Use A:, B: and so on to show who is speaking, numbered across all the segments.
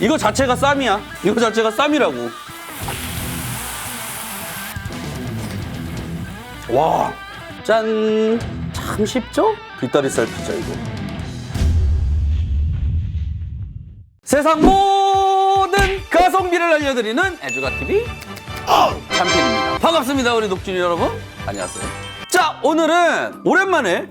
A: 이거 자체가 쌈이야. 이거 자체가 쌈이라고. 와, 짠. 참 쉽죠? 뒷다리살 피자 이거. 세상 모든 가성비를 알려드리는 에듀가 TV 참핀입니다. 반갑습니다, 우리 녹진이 여러분. 안녕하세요. 자, 오늘은 오랜만에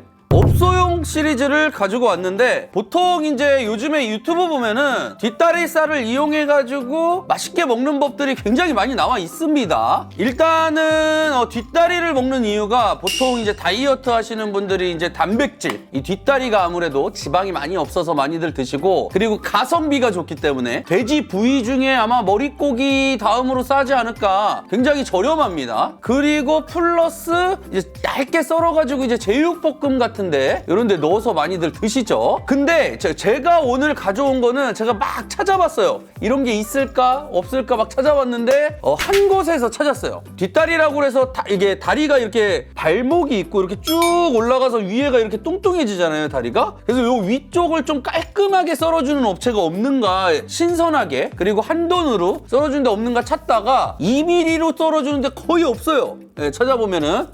A: 업소용 시리즈를 가지고 왔는데 보통 이제 요즘에 유튜브 보면은 뒷다리살을 이용해 가지고 맛있게 먹는 법들이 굉장히 많이 나와 있습니다. 일단은 어, 뒷다리를 먹는 이유가 보통 이제 다이어트 하시는 분들이 이제 단백질 이 뒷다리가 아무래도 지방이 많이 없어서 많이들 드시고 그리고 가성비가 좋기 때문에 돼지 부위 중에 아마 머릿고기 다음으로 싸지 않을까 굉장히 저렴합니다. 그리고 플러스 이제 얇게 썰어가지고 이제 제육볶음 같은데 이런 데 넣어서 많이들 드시죠. 근데 제- 제가 오늘 가져온 거는 제가 막 찾아봤어요. 이런 게 있을까 없을까 막 찾아봤는데 어, 한 곳에서 찾았어요. 뒷다리라고 해서 다- 이게 다리가 이렇게 발목이 있고 이렇게 쭉 올라가서 위에가 이렇게 뚱뚱해지잖아요 다리가. 그래서 요 위쪽을 좀 깔끔하게 썰어주는 업체가 없는가 신선하게 그리고 한 돈으로 썰어주는 데 없는가 찾다가 2mm로 썰어주는데 거의 없어요. 네, 찾아보면은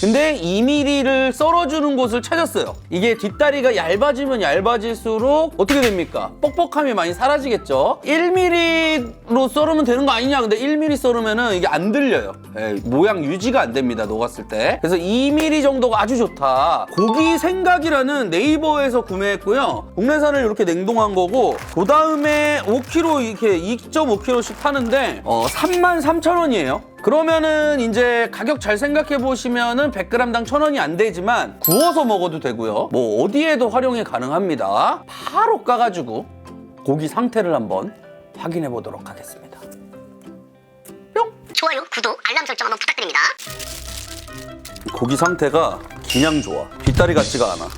A: 근데 2mm를 썰어주는 곳을 찾았어요. 이게 뒷다리가 얇아지면 얇아질수록 어떻게 됩니까? 뻑뻑함이 많이 사라지겠죠? 1mm로 썰으면 되는 거 아니냐? 근데 1mm 썰으면은 이게 안 들려요. 예, 모양 유지가 안 됩니다. 녹았을 때. 그래서 2mm 정도가 아주 좋다. 고기 생각이라는 네이버에서 구매했고요. 국내산을 이렇게 냉동한 거고, 그 다음에 5kg 이렇게 2.5kg씩 파는데, 어, 33,000원이에요. 그러면은 이제 가격 잘 생각해 보시면은 100g당 1,000원이 안 되지만 구워서 먹어도 되고요. 뭐 어디에도 활용이 가능합니다. 바로 까가지고 고기 상태를 한번 확인해 보도록 하겠습니다. 뿅!
B: 좋아요, 구독, 알람 설정 한번 부탁드립니다.
A: 고기 상태가 그냥 좋아. 뒷다리 같지가 않아.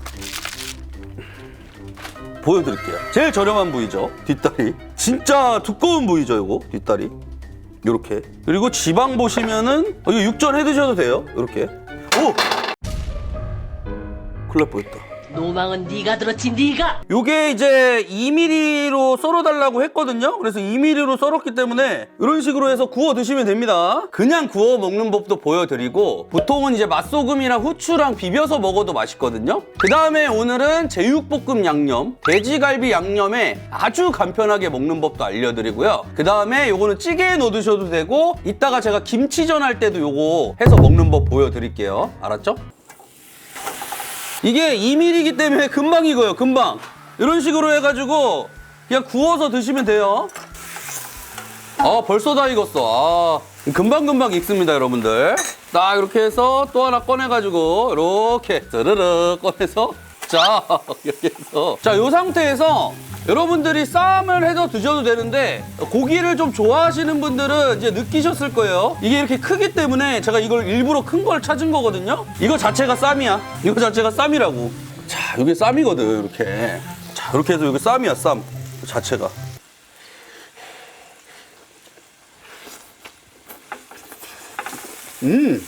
A: 보여드릴게요. 제일 저렴한 부위죠. 뒷다리. 진짜 두꺼운 부위죠, 이거. 뒷다리. 요렇게. 그리고 지방 보시면은 어, 이거 육전 해 드셔도 돼요. 요렇게. 오! 큰일 날 뻔했다.
C: 노망은 네가 들었지 네가
A: 요게 이제 2mm로 썰어달라고 했거든요. 그래서 2mm로 썰었기 때문에 이런 식으로 해서 구워 드시면 됩니다. 그냥 구워 먹는 법도 보여드리고 보통은 이제 맛소금이랑 후추랑 비벼서 먹어도 맛있거든요. 그 다음에 오늘은 제육볶음 양념, 돼지갈비 양념에 아주 간편하게 먹는 법도 알려드리고요. 그 다음에 요거는 찌개에 넣어 드셔도 되고 이따가 제가 김치전 할 때도 요거 해서 먹는 법 보여드릴게요. 알았죠? 이게 2mm이기 때문에 금방 익어요, 금방. 이런 식으로 해가지고 그냥 구워서 드시면 돼요. 아, 벌써 다 익었어. 아, 금방금방 익습니다, 여러분들. 딱 이렇게 해서 또 하나 꺼내가지고 이렇게 스르르 꺼내서 자, 이렇게 해서 자, 이 상태에서 여러분들이 쌈을 해서 드셔도 되는데 고기를 좀 좋아하시는 분들은 이제 느끼셨을 거예요. 이게 이렇게 크기 때문에 제가 이걸 일부러 큰 걸 찾은 거거든요. 이거 자체가 쌈이야. 이거 자체가 쌈이라고. 자, 이게 쌈이거든, 이렇게. 자, 이렇게 해서 이게 쌈이야, 쌈. 자체가. 음. 음.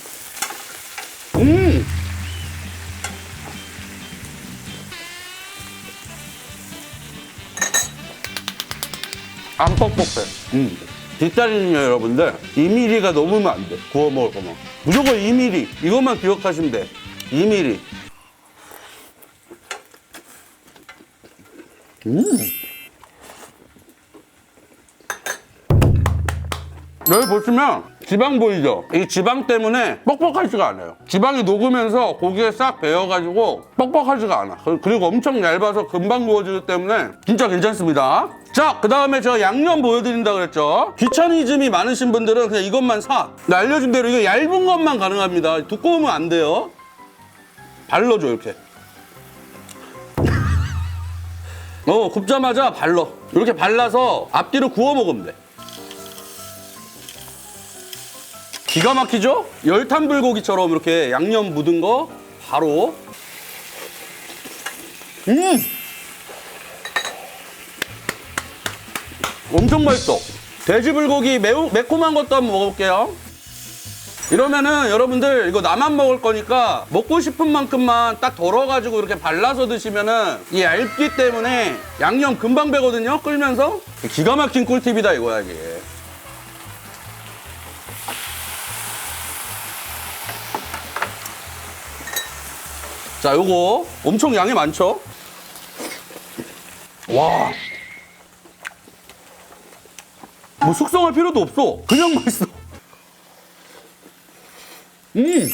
A: 안 뻑뻑해. 음. 뒷다리는요, 여러분들. 2mm가 넘으면 안 돼. 구워 먹을 거면. 무조건 2mm. 이것만 기억하시면 돼. 2mm. 여기 보시면 지방 보이죠? 이 지방 때문에 뻑뻑하지가 않아요. 지방이 녹으면서 고기에 싹 배어가지고 뻑뻑하지가 않아. 그- 그리고 엄청 얇아서 금방 구워지기 때문에 진짜 괜찮습니다. 자, 그 다음에 저 양념 보여드린다 그랬죠? 귀차니즘이 많으신 분들은 그냥 이것만 사. 나 알려준 대로 이거 얇은 것만 가능합니다. 두꺼우면 안 돼요. 발라줘, 이렇게. 어, 굽자마자 발라. 이렇게 발라서 앞뒤로 구워 먹으면 돼. 기가 막히죠? 열탄 불고기처럼 이렇게 양념 묻은 거 바로 음 엄청 맛있어 돼지 불고기 매우 매콤한 것도 한번 먹어볼게요 이러면은 여러분들 이거 나만 먹을 거니까 먹고 싶은 만큼만 딱 덜어가지고 이렇게 발라서 드시면은 이 얇기 때문에 양념 금방 배거든요. 끓면서 기가 막힌 꿀팁이다 이거야 이게. 자, 요거 엄청 양이 많죠? 와. 뭐 숙성할 필요도 없어. 그냥 맛있어. 음.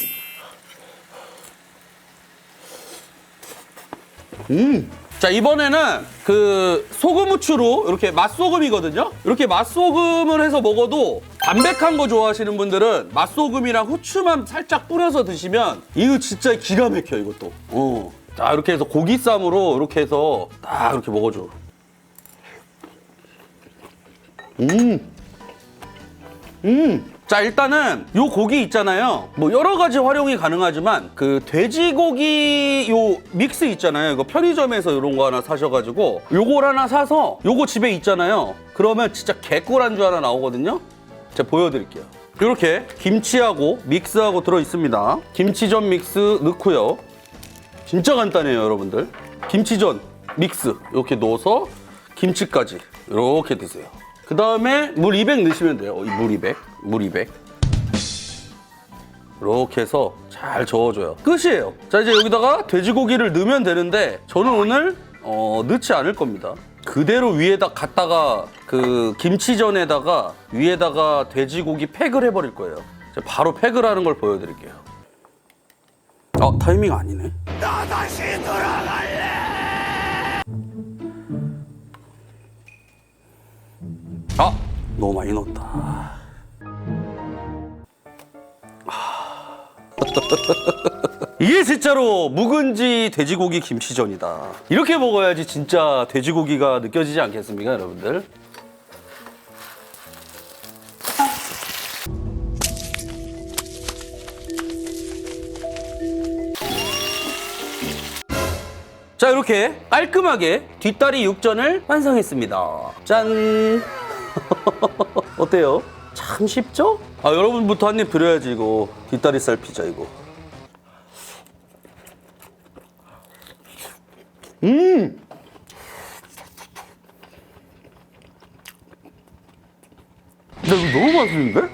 A: 음. 자, 이번에는 그 소금 후추로 이렇게 맛소금이거든요? 이렇게 맛소금을 해서 먹어도 담백한 거 좋아하시는 분들은 맛소금이랑 후추만 살짝 뿌려서 드시면 이거 진짜 기가 막혀, 이것도. 어. 자, 이렇게 해서 고기쌈으로 이렇게 해서 딱 이렇게 먹어줘. 음. 음. 자, 일단은 요 고기 있잖아요. 뭐 여러 가지 활용이 가능하지만 그 돼지고기 요 믹스 있잖아요. 이거 편의점에서 이런 거 하나 사셔가지고 요걸 하나 사서 요거 집에 있잖아요. 그러면 진짜 개꿀 안주 하나 나오거든요. 제가 보여드릴게요. 이렇게 김치하고 믹스하고 들어 있습니다. 김치전 믹스 넣고요. 진짜 간단해요, 여러분들. 김치전 믹스 이렇게 넣어서 김치까지 이렇게 드세요. 그 다음에 물 200 넣으시면 돼요. 이물 200, 물 200. 이렇게 해서 잘 저어줘요. 끝이에요. 자 이제 여기다가 돼지고기를 넣으면 되는데 저는 오늘 어, 넣지 않을 겁니다. 그대로 위에다 갖다가 그 김치전에다가 위에다가 돼지고기 팩을 해버릴 거예요. 바로 팩을 하는 걸 보여드릴게요. 아 타이밍 아니네. 아 너무 많이 넣었다. 이게 진짜로 묵은지 돼지고기 김치전이다. 이렇게 먹어야지 진짜 돼지고기가 느껴지지 않겠습니까, 여러분들? 자 이렇게 깔끔하게 뒷다리 육전을 완성했습니다. 짠. 어때요? 참 쉽죠? 아 여러분부터 한 입 드려야지 이거 뒷다리살 피자 이거. 음. 근데 이거 너무 맛있는데? 야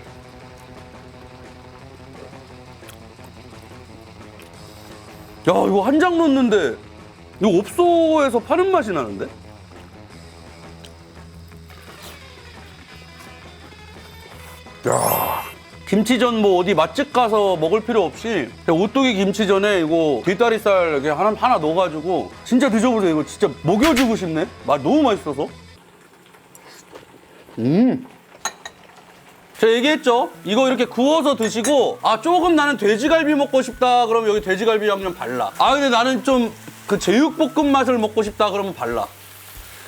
A: 이거 한 장 넣는데 이거 옵소에서 파는 맛이 나는데? 김치전 뭐 어디 맛집 가서 먹을 필요 없이 그냥 오뚜기 김치전에 이거 뒷다리살 그냥 하나, 하나 넣어가지고 진짜 드셔보세요. 이거 진짜 먹여주고 싶네. 맛 너무 맛있어서. 음. 제가 얘기했죠? 이거 이렇게 구워서 드시고 아 조금 나는 돼지갈비 먹고 싶다 그러면 여기 돼지갈비 양념 발라 아 근데 나는 좀 그 제육볶음 맛을 먹고 싶다 그러면 발라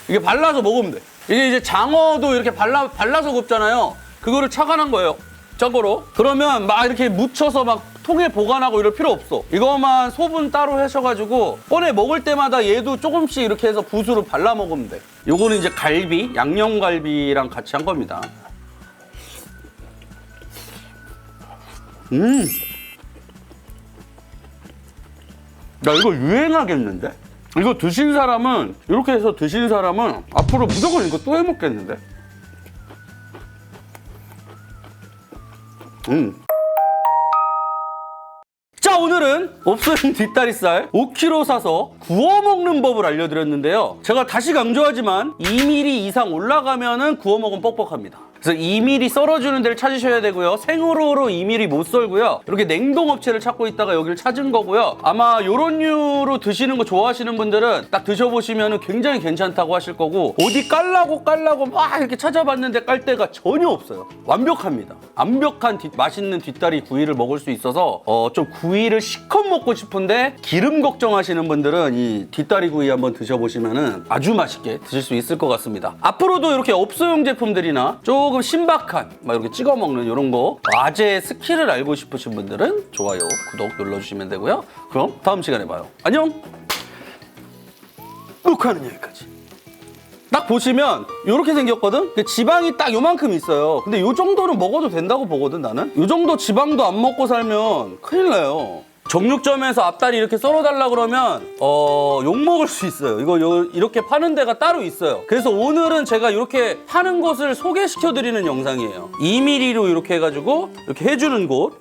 A: 이게 발라서 먹으면 돼 이게 이제 장어도 이렇게 발라, 발라서 굽잖아요 그거를 착안한 거예요 저거로 그러면 막 이렇게 묻혀서 막 통에 보관하고 이럴 필요 없어 이거만 소분 따로 하셔가지고 꺼내 먹을 때마다 얘도 조금씩 이렇게 해서 붓으로 발라 먹으면 돼 요거는 이제 갈비 양념갈비랑 같이 한 겁니다 음. 야, 이거 유행하겠는데? 이거 드신 사람은, 이렇게 해서 드신 사람은 앞으로 무조건 이거 또 해 먹겠는데? 음. 자, 오늘은 옵소형 뒷다리살 5kg 사서 구워 먹는 법을 알려드렸는데요. 제가 다시 강조하지만 2mm 이상 올라가면 은 구워 먹으면 뻑뻑합니다. 그래서 2mm 썰어주는 데를 찾으셔야 되고요. 생으로로 2mm 못 썰고요. 이렇게 냉동 업체를 찾고 있다가 여기를 찾은 거고요. 아마 요런 류로 드시는 거 좋아하시는 분들은 딱 드셔보시면 굉장히 괜찮다고 하실 거고 어디 깔라고 깔라고 막 이렇게 찾아봤는데 깔 데가 전혀 없어요. 완벽합니다. 완벽한 뒷- 맛있는 뒷다리 구이를 먹을 수 있어서 어, 좀 구이를 시컷 먹고 싶은데 기름 걱정하시는 분들은 이 뒷다리 구이 한번 드셔보시면 아주 맛있게 드실 수 있을 것 같습니다. 앞으로도 이렇게 업소용 제품들이나 조금 신박한 막 이렇게 찍어 먹는 이런 거 아재 스킬을 알고 싶으신 분들은 좋아요, 구독 눌러주시면 되고요. 그럼 다음 시간에 봐요. 안녕. 녹화는 여기까지. 딱 보시면 이렇게 생겼거든? 그 지방이 딱 요만큼 있어요. 근데 요 정도는 먹어도 된다고 보거든, 나는? 요 정도 지방도 안 먹고 살면 큰일 나요. 정육점에서 앞다리 이렇게 썰어달라 그러면 어, 욕 먹을 수 있어요. 이거 요- 이렇게 파는 데가 따로 있어요. 그래서 오늘은 제가 이렇게 파는 곳을 소개시켜 드리는 영상이에요. 2mm로 이렇게 해가지고 이렇게 해주는 곳